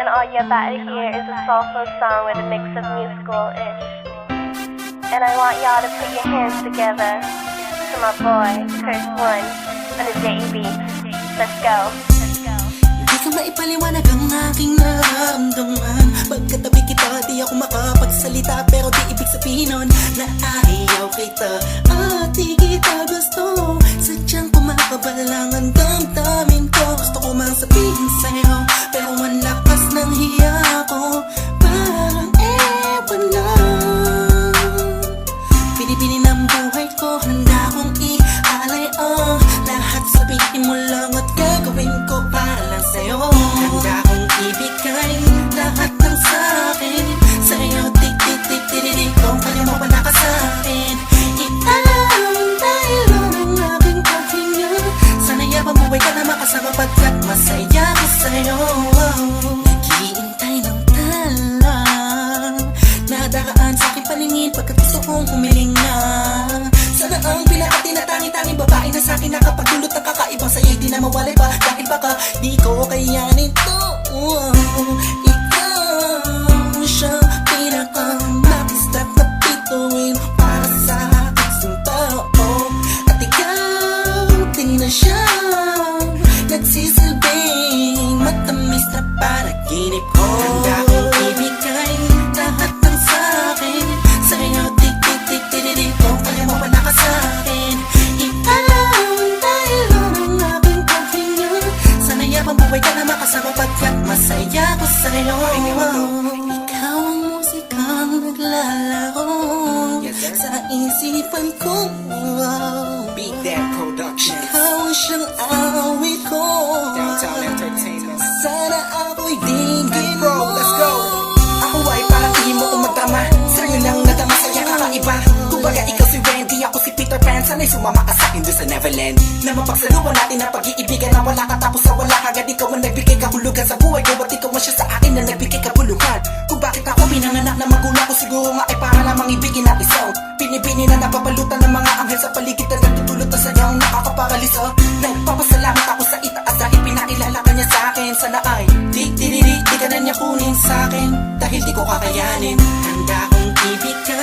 and all you're about to hear is a soulful song with a mix of musical-ish. And I want y'all to put your hands together to my boy, Chris One, on the JB. Let's go. Di ka maipaliwanag ang aking nararamdaman Pagkatabi kita, di ako makapagsalita Pero di ibig sabihin nun na ayaw kita At di ko kayanin to Ikaw siya pinakamakistat Masaya ko sa'yo Ikaw ang musikang naglalaro. Sa isipan ko Beat That Productions. Ikaw ang siyang awit ko Sana'y sumama ka sa'kin doon sa Neverland. Na mapagsaluhan natin ang pag-iibigan Na wala ka tapos sa wala Agad ikaw ang nagbigay kahulugan sa buhay ko. At ikaw ang siya sa akin na nagbigay kabuluhan Kung bakit ako pinanganak na magulang ko Siguro nga ay para lamang ibigin ang isang Pinibini na napapalutan ng mga anghel sa paligid Na nagtutulot na sayang nakakaparalisa. Nagpapasalamat ako sa itaas Dahil pinakilala ka niya sa akin. Sana ay di di di di, di ka na niya kunin sa akin. Dahil di ko kakayanin. Handa kong ibigay